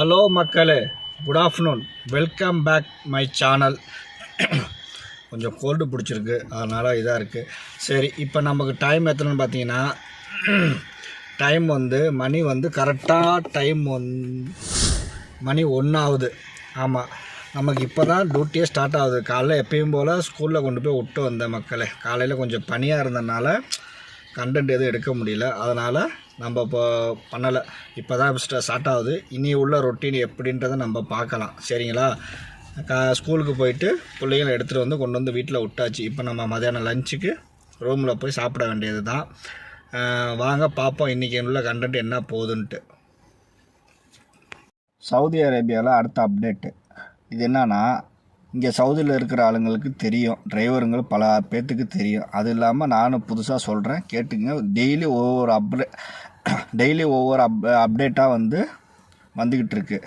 Hello மக்களே good afternoon welcome back my channel கொஞ்சம் cold பிடிச்சிருக்கு அதனால் இதாக இருக்குது சரி இப்போ நமக்கு டைம் எத்தனைன்னு பார்த்தீங்கன்னா டைம் வந்து மணி வந்து கரெக்டாக டைம் வந்து மணி ஒன்றாகுது ஆமாம் நமக்கு இப்போ தான் டியூட்டியே ஸ்டார்ட் ஆகுது. காலைல எப்பயும் போல் ஸ்கூலில் கொண்டு போய் விட்டு வந்தேன் மக்களே. காலையில் கொஞ்சம் பனியாக இருந்தனால கண்டென்ட் எதுவும் எடுக்க முடியல. அதனால் நம்ம இப்போ பண்ணலை. இப்போ தான் ஸ்டார்ட் ஆகுது. இனி உள்ள ரொட்டீன் எப்படின்றத நம்ம பார்க்கலாம். சரிங்களா? கா ஸ்கூலுக்கு போயிட்டு பிள்ளைங்களை எடுத்துகிட்டு வந்து கொண்டு வந்து வீட்டில் விட்டாச்சு. இப்போ நம்ம மதியானம் லஞ்சுக்கு ரூமில் போய் சாப்பிட வேண்டியது தான் வாங்க பார்ப்போம். இன்றைக்கி உள்ள கண்டென்ட் என்ன போகுதுன்ட்டு. சவுதி அரேபியாவில் அடுத்த அப்டேட்டு இது என்னன்னா இங்கே சவுதியில் இருக்கிற ஆளுங்களுக்கு தெரியும். டிரைவருங்கள் பல பேர்த்துக்கு தெரியும். அது இல்லாமல் நானும் புதுசாக சொல்கிறேன் கேட்டுங்க டெய்லி ஒவ்வொரு அப்டே டெய்லி ஒவ்வொரு அப் அப்டேட்டாக வந்து வந்துக்கிட்டு இருக்கு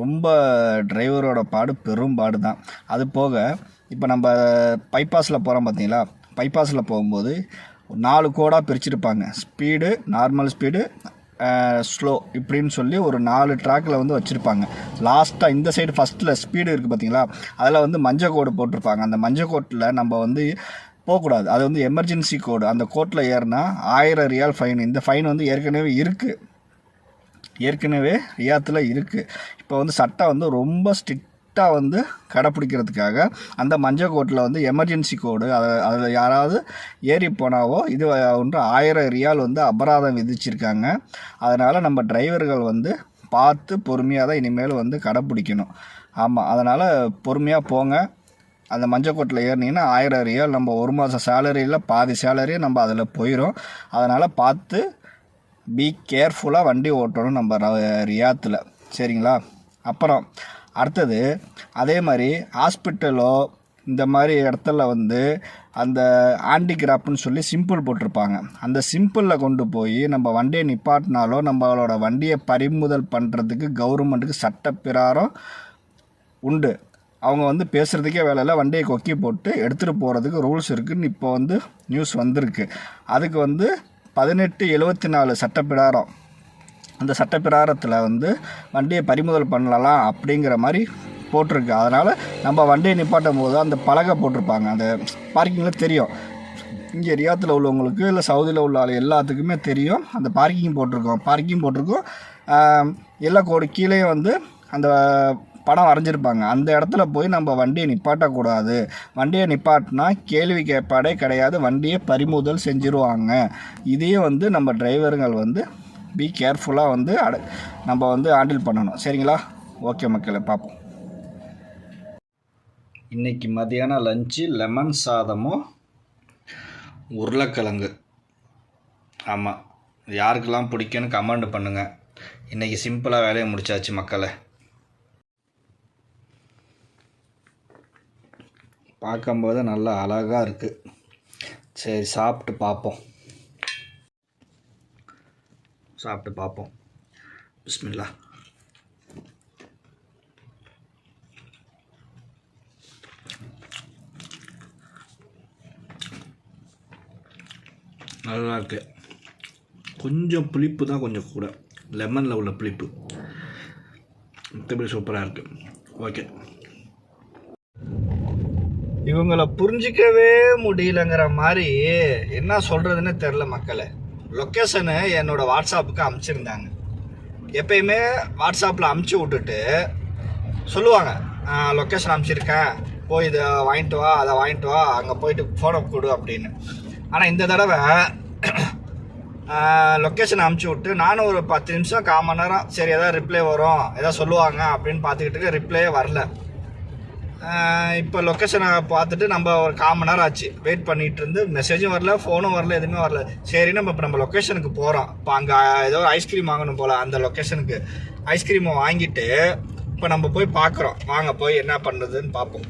ரொம்ப டிரைவரோட பாடு பெரும் பாடு தான். அது போக இப்போ நம்ம பைபாஸில் போகிறோம் பார்த்தீங்களா பைபாஸில் போகும்போது நாலு கோடாக பிரிச்சிருப்பாங்க. ஸ்பீடு நார்மல் ஸ்பீடு ஸ்லோ இப்படின்னு சொல்லி ஒரு நாலு ட்ராக்கில் வந்து வச்சுருப்பாங்க. லாஸ்ட்டாக இந்த சைடு ஃபஸ்ட்டில் ஸ்பீடு இருக்குது பார்த்தீங்களா அதில் வந்து மஞ்சள் கோடு போட்டிருப்பாங்க. அந்த மஞ்சள் கோட்டில் நம்ம வந்து போகக்கூடாது. அது வந்து எமர்ஜென்சி கோடு அந்த கோர்ட்டில் ஏறினா ஆயிரம் ரியால் ஃபைன் இந்த ஃபைன் வந்து ஏற்கனவே இருக்குது ஏற்கனவே ரியாத்தில் இருக்குது இப்போ வந்து சட்டம் வந்து ரொம்ப ஸ்ட்ரிக்டாக வந்து கடைப்பிடிக்கிறதுக்காக அந்த மஞ்சள் கோட்டில் வந்து எமர்ஜென்சி கோடு அதை அதில் யாராவது ஏறி போனாவோ இது ஒன்று ஆயிரம் ரியால் வந்து அபராதம் விதிச்சிருக்காங்க. அதனால் நம்ம டிரைவர்கள் வந்து பார்த்து பொறுமையாக தான் இனிமேல் வந்து கடைப்பிடிக்கணும். ஆமாம் அதனால் பொறுமையாக போங்க. அந்த மஞ்சக்கோட்டில் ஏறினீங்கன்னா ஆயிரம் ரியால் நம்ம ஒரு மாதம் சேலரியில் பாதி சேலரி நம்ம அதில் போயிடும் அதனால் பார்த்து பி கேர்ஃபுல்லாக வண்டி ஓட்டணும் நம்ம ரியாத்தில். சரிங்களா? அப்புறம் அடுத்தது அதே மாதிரி ஹாஸ்பிட்டலோ இந்த மாதிரி இடத்துல வந்து அந்த ஆண்டிகிராப்னு சொல்லி சிம்பிள் போட்டிருப்பாங்க. அந்த சிம்பிளில் கொண்டு போய் நம்ம வண்டியை நிப்பாட்டினாலோ நம்மளோட வண்டியை பறிமுதல் பண்ணுறதுக்கு கவர்மெண்ட்டுக்கு சட்டப்பிராரம் உண்டு. அவங்க வந்து பேசுகிறதுக்கே வேலை இல்லை. வண்டியை கொக்கி போட்டு எடுத்துகிட்டு போகிறதுக்கு ரூல்ஸ் இருக்குதுன்னு இப்போ வந்து நியூஸ் வந்திருக்கு. அதுக்கு வந்து பதினெட்டு எழுபத்தி நாலு சட்டப்பிராரம் அந்த சட்டப்பிராரத்தில் வந்து வண்டியை பறிமுதல் பண்ணலாம் அப்படிங்கிற மாதிரி போட்டிருக்கு. அதனால் நம்ம வண்டியை நிப்பாட்டும் போது அந்த பலகை போட்டிருப்பாங்க. அந்த பார்க்கிங்கில் தெரியும். இங்கே ரியாத்தில் உள்ளவங்களுக்கு இல்லை சவுதியில் உள்ள ஆள் எல்லாத்துக்குமே தெரியும். அந்த பார்க்கிங் போட்டிருக்கோம். பார்க்கிங் போட்டிருக்கோம். எல்லா கோடு கீழே வந்து அந்த படம் வரைஞ்சிருப்பாங்க. அந்த இடத்துல போய் நம்ம வண்டியை நிப்பாட்டக்கூடாது வண்டியை நிப்பாட்டினா கேள்வி கேட்பாடே கிடையாது. வண்டியை பறிமுதல் செஞ்சுருவாங்க. இதையே வந்து நம்ம டிரைவருங்கள் வந்து பி கேர்ஃபுல்லாக வந்து அட நம்ம வந்து ஹேண்டில் பண்ணணும். சரிங்களா? ஓகே மக்களை பார்ப்போம். இன்றைக்கி மதியானம் லஞ்சு லெமன் சாதமும் உருளைக்கிழங்கு. ஆமாம் யாருக்கெல்லாம் பிடிக்குன்னு கமெண்ட் பண்ணுங்கள் இன்றைக்கி சிம்பிளாக வேலையை முடிச்சாச்சு மக்களை. பார்க்கும்போது நல்லா அழகாக இருக்குது சரி சாப்பிட்டு பார்ப்போம். சாப்பிட்டு பார்ப்போம். பிஸ்மில்லா. நல்லா இருக்கு. கொஞ்சம் புளிப்பு தான் கொஞ்சம் கூட. லெமனில் உள்ள புளிப்பு. மற்றபடி சூப்பராக இருக்குது ஓகே இவங்களை புரிஞ்சிக்கவே முடியலங்கிற மாதிரி என்ன சொல்கிறதுன்னு தெரில மக்களை. லொக்கேஷனு என்னோடய வாட்ஸ்அப்புக்கு அமுச்சிருந்தாங்க. எப்பயுமே வாட்ஸ்அப்பில் அமுச்சு விட்டுட்டு சொல்லுவாங்க லொக்கேஷன் அமுச்சிருக்கேன். போய் இதை வாங்கிட்டு வா அதை வாங்கிட்டு வா அங்கே போயிட்டு ஃபோனை கொடு அப்படின்னு. ஆனால் இந்த தடவை லொக்கேஷன் அமுச்சு விட்டு நானும் ஒரு பத்து நிமிஷம் கால் மணி நேரம் சரி எதாவது ரிப்ளை வரும் எதாவது சொல்லுவாங்க அப்படின்னு பார்த்துக்கிட்டு ரிப்ளையே வரல. இப்போ லொக்கேஷனை பார்த்துட்டு நம்ம ஒரு கால் மணி நேரம் ஆச்சு. வெயிட் பண்ணிட்டு இருந்து மெசேஜும் வரல ஃபோனும் வரல எதுவுமே வரல. சரி நம்ம இப்போ நம்ம லொக்கேஷனுக்கு போகிறோம் இப்போ அங்கே ஏதோ ஒரு ஐஸ்கிரீம் வாங்கணும் போல் அந்த லொக்கேஷனுக்கு ஐஸ்கிரீமை வாங்கிட்டு இப்போ நம்ம போய் பார்க்குறோம். வாங்க போய் என்ன பண்ணுறதுன்னு பார்ப்போம்.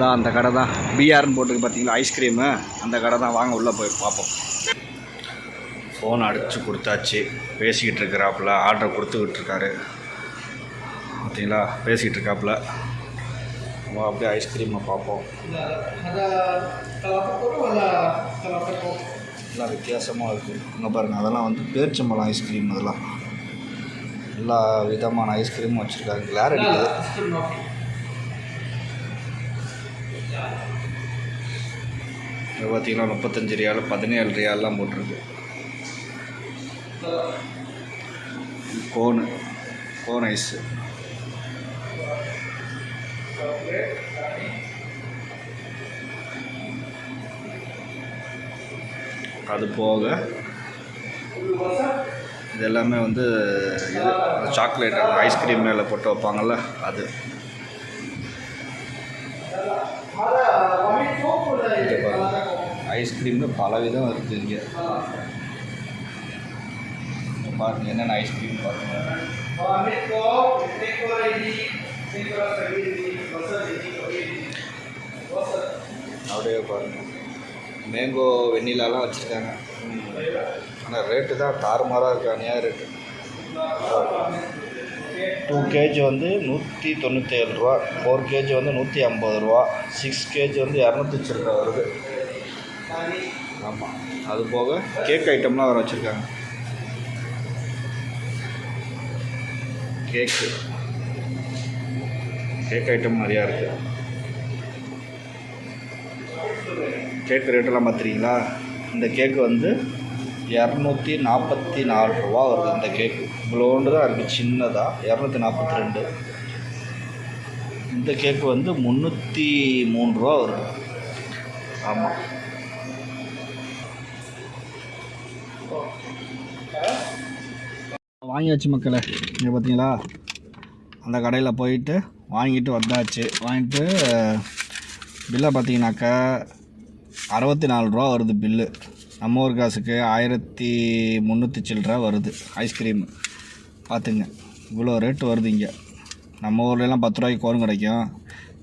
தான் அந்த கடை தான். பிஆர்னு போட்டுருக்கு பார்த்தீங்களா ஐஸ்கிரீமு அந்த கடை தான். வாங்க உள்ளே போய் பார்ப்போம். ஃபோன் அடித்து கொடுத்தாச்சு. பேசிக்கிட்டு இருக்கிறாப்புல ஆர்டர் கொடுத்துக்கிட்டு இருக்காரு. பார்த்தீங்களா? பேசிகிட்டு இருக்காப்புல நம்ம அப்படியே ஐஸ்கிரீமை பார்ப்போம். எல்லாம் வித்தியாசமாக இருக்குது இங்கே பாருங்கள் அதெல்லாம் வந்து பேரிச்சம்பழம் ஐஸ்கிரீம் அதெல்லாம். எல்லா விதமான ஐஸ்கிரீமும் வச்சுருக்காங்க. கிளார் அடிக்குது பார்த்தீங்கன்னா முப்பத்தஞ்சு ரியால் பதினேழு ரியால்லாம் போட்டிருக்கு. கோனு கோன் ஐஸு அது போக இது எல்லாமே வந்து சாக்லேட் ஐஸ்கிரீம் மேலே போட்டு வைப்பாங்கள்ல அது. இங்க பலவிதம் இருக்குது இங்கே. பாருங்க என்னென்ன ஐஸ்கிரீம் பாருங்க. அப்படியே பாருங்க. மேங்கோ வெண்ணிலாலாம் வச்சுருக்காங்க. ஆனால் ரேட்டு தான் தாறுமாறாக இருக்கு. அநியாய ரேட்டு டூ கேஜி வந்து நூற்றி தொண்ணூற்றி ஏழு ரூபா. ஃபோர் கேஜி வந்து நூற்றி ஐம்பது ரூபா. சிக்ஸ் கேஜி வந்து இரநூத்தி சில்லற வருது. ஆமாம் அது போக கேக் ஐட்டம்லாம் வர வச்சுருக்காங்க. கேக்கு கேக் ஐட்டம் நிறையா இருக்குது கேக்கு ரேட்டெல்லாம் பார்த்துறீங்களா இந்த கேக்கு வந்து இரநூத்தி நாற்பத்தி நாலு ரூபா வருது இந்த கேக்கு இவ்வளோண்டு தான் இருக்குது சின்னதாக இரநூத்தி நாற்பத்தி ரெண்டு இந்த கேக்கு வந்து முந்நூற்றி மூணு ரூபா வருது. ஆமாம் வாங்கியாச்சு மக்களை இங்கே பார்த்தீங்களா அந்த கடையில் போயிட்டு வாங்கிட்டு வந்தாச்சு. வாங்கிட்டு பில்லை பார்த்தீங்கன்னாக்கா அறுபத்தி நாலு ரூபா வருது பில்லு நம்ம ஊர் காசுக்கு ஆயிரத்தி முந்நூற்றி சில்லற வருது ஐஸ்கிரீமு பார்த்துங்க இவ்வளோ ரேட்டு வருது இங்கே. நம்ம ஊர்லலாம் பத்து ரூபாய்க்கு கோன் கிடைக்கும்.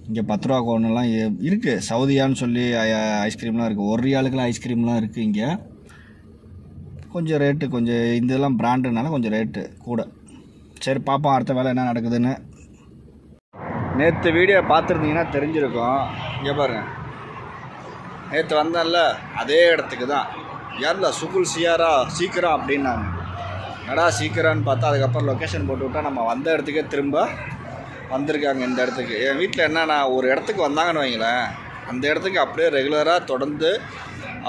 இங்கே பத்து ரூபா கோன்லாம் இருக்குது சவுதியான்னு சொல்லி ஐ- ஐஸ்கிரீம்லாம் இருக்குது ஒரு ஆளுக்கெலாம் ஐஸ்கிரீம்லாம் இருக்குது இங்கே. கொஞ்சம் ரேட்டு கொஞ்சம் இதெல்லாம் பிராண்டுனால கொஞ்சம் ரேட்டு கூட. சரி பார்ப்போம் அடுத்த வேலை என்ன நடக்குதுன்னு. நேற்று வீடியோ பார்த்துருந்தீங்கன்னா தெரிஞ்சிருக்கும். இங்கே பாருங்க. நேற்று வந்தேன்ல அதே இடத்துக்கு தான் யாரில்? சுகுல் சியாரா சீக்கிரம் அப்படின்னாங்க. நடா சீக்கிரம்னு பார்த்தா அதுக்கப்புறம் லொக்கேஷன் போட்டு விட்டா நம்ம வந்த இடத்துக்கே திரும்ப வந்திருக்காங்க இந்த இடத்துக்கு. என் வீட்டில் என்னென்னா ஒரு இடத்துக்கு வந்தாங்கன்னு வைங்களேன். அந்த இடத்துக்கு அப்படியே ரெகுலராக தொடர்ந்து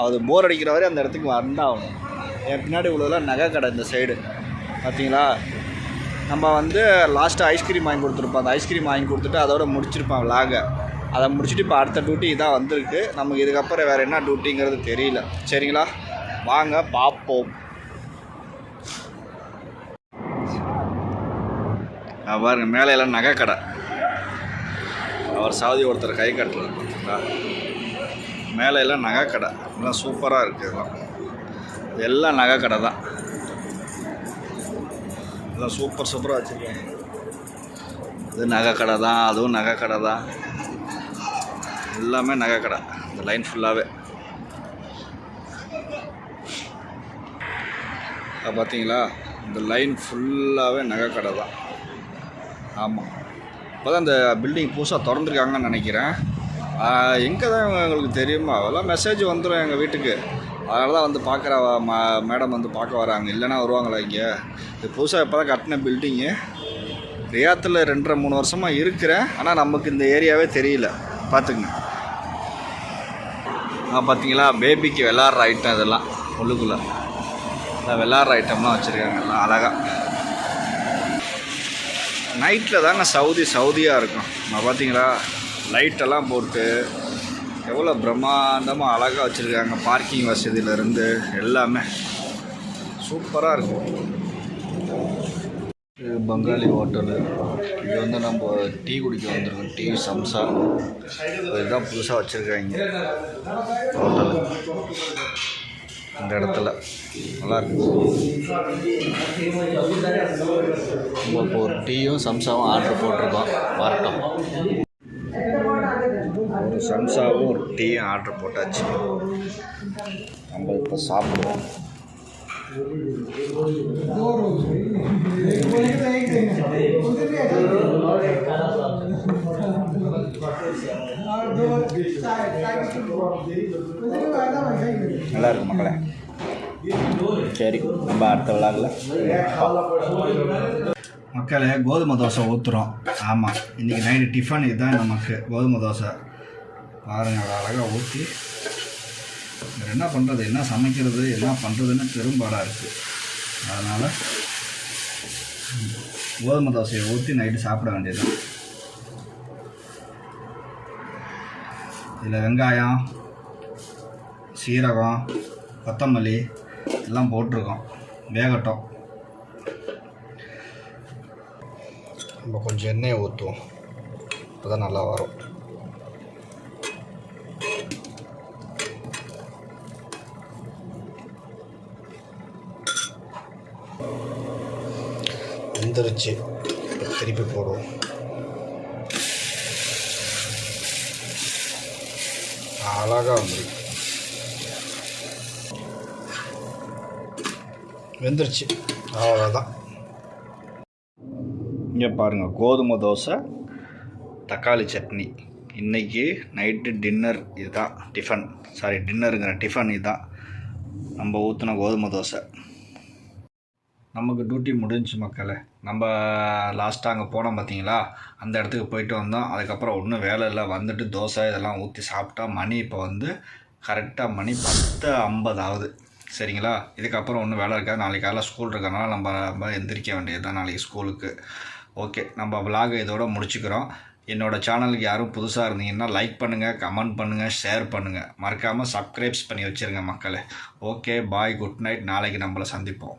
அது போர் அடிக்கிற வரை அந்த இடத்துக்கு வந்தாகணும் என் பின்னாடி உள்ளதெல்லாம் நகை கடை இந்த சைடு பார்த்தீங்களா நம்ம வந்து லாஸ்ட்டாக ஐஸ்கிரீம் வாங்கி கொடுத்துருப்போம். அந்த ஐஸ்கிரீம் வாங்கி கொடுத்துட்டு அதோட முடிச்சிருப்பான் விலாக அதை முடிச்சுட்டு இப்போ அடுத்த டியூட்டி இதான் வந்திருக்கு. நமக்கு இதுக்கப்புறம் வேறு என்ன டியூட்டிங்கிறது தெரியல. சரிங்களா? வாங்க பார்ப்போம். பாருங்க மேலே எல்லாம் நகை கடை. அவர் சாதி ஒருத்தர் கை கட்டுறாரு பார்த்தீங்களா? மேலே எல்லாம் நகை கடை. எல்லாம் சூப்பராக இருக்குது எல்லாம் எல்லாம் நகை கடை தான். எல்லாம் சூப்பர் சூப்பராக வச்சுருக்கேன். இது நகை கடை தான் அதுவும் நகை கடை தான். எல்லாமே நகை கடை இந்த லைன் ஃபுல்லாகவே பார்த்தீங்களா இந்த லைன் ஃபுல்லாகவே நகை கடை தான். ஆமாம் இப்போ தான் இந்த பில்டிங் புதுசாக திறந்துருக்காங்கன்னு நினைக்கிறேன். எங்கே தான் எங்களுக்கு தெரியுமா அதெல்லாம் மெசேஜ் வந்துடும் எங்கள் வீட்டுக்கு. அதனால தான் வந்து பார்க்குற மேடம் வந்து பார்க்க வராங்க. இல்லைன்னா வருவாங்களா இங்கே? இது புதுசாக இப்போ தான் கட்டின பில்டிங்கு ரியாத்தில் ரெண்டரை மூணு வருஷமாக இருக்கிறேன். ஆனால் நமக்கு இந்த ஏரியாவே தெரியல. பார்த்துங்க ஆ பார்த்தீங்களா பேபிக்கு விளாட்ற ஐட்டம் இதெல்லாம் உள்ளுக்குள்ளே. எல்லாம் விளாட்ற ஐட்டம்லாம் வச்சுருக்காங்க எல்லாம் அழகாக நைட்டில் தாங்க சவுதி சவுதியாக இருக்கும். நான் பார்த்தீங்களா லைட்டெல்லாம் போட்டு எவ்வளோ பிரம்மாண்டமாக அழகாக வச்சுருக்காங்க பார்க்கிங் வசதியிலேருந்து எல்லாமே. சூப்பராக இருக்கும் இது பங்காளி ஹோட்டலு. இது வந்து நம்ம டீ குடிக்க வந்துருக்கோம். டீ சம்சா. இதுதான் புதுசாக வச்சுருக்காங்க. ஹோட்டல். இந்த இடத்துல. நல்லா நம்ம இப்போ ஒரு டீயும் சம்சாவும் ஆர்டர் போட்டிருக்கோம். வரட்டும். ஒரு சம்சாவும் ஒரு டீயும் ஆர்டர் போட்டாச்சு. நம்ம இப்போ சாப்பிடுவோம். நல்லா இருக்கு மக்களே. சரி நம்ம அடுத்த விழாவில் மக்களே கோதுமை தோசை ஊற்றுறோம் ஆமாம் இன்றைக்கி நைட்டு டிஃபன் இதுதான் நமக்கு. கோதுமை தோசை பாருங்கள் அழகாக ஊற்றி இவர் என்ன பண்ணுறது என்ன சமைக்கிறது என்ன பண்ணுறதுன்னு பெரும்பாடாக இருக்குது அதனால் கோதுமை தோசையை ஊற்றி நைட்டு சாப்பிட வேண்டியது இதில் வெங்காயம் சீரகம் கொத்தமல்லி எல்லாம் போட்டிருக்கோம். வேகட்டும். நம்ம கொஞ்சம் எண்ணெயை ஊற்றுவோம் அப்போ தான் நல்லா வரும். வெந்துருச்சு. திருப்பி போடுவோம். அழகாக வந்துருக்கு வெந்துருச்சு. அவ்வளோதான் இங்கே பாருங்கள் கோதுமை தோசை தக்காளி சட்னி. இன்றைக்கி நைட்டு டின்னர் இதுதான் டிஃபன் சாரி டின்னருங்கிற டிஃபன் இதுதான். நம்ம ஊற்றின கோதுமை தோசை. நமக்கு டியூட்டி முடிஞ்சு மக்களை. நம்ம லாஸ்ட்டாக அங்கே போனோம் பார்த்தீங்களா அந்த இடத்துக்கு போயிட்டு வந்தோம். அதுக்கப்புறம் ஒன்றும் வேலை இல்லை. வந்துட்டு தோசை இதெல்லாம் ஊற்றி சாப்பிட்டா மணி இப்போ வந்து கரெக்டாக மணி பத்து ஐம்பது ஆகுது. சரிங்களா? இதுக்கப்புறம் ஒன்றும் வேலை இருக்காது. நாளைக்கு காலையில் ஸ்கூல் இருக்கிறனால நம்ம நம்ம எந்திரிக்க வேண்டியது தான் நாளைக்கு ஸ்கூலுக்கு ஓகே நம்ம விலாகை இதோட முடிச்சுக்கிறோம். என்னோடய சேனலுக்கு யாரும் புதுசாக இருந்தீங்கன்னா லைக் பண்ணுங்கள் கமெண்ட் பண்ணுங்கள் ஷேர் பண்ணுங்கள் மறக்காமல் சப்ஸ்கிரைப்ஸ் பண்ணி வச்சுருங்க மக்களை. ஓகே பாய் குட் நைட் நாளைக்கு நம்மளை சந்திப்போம்.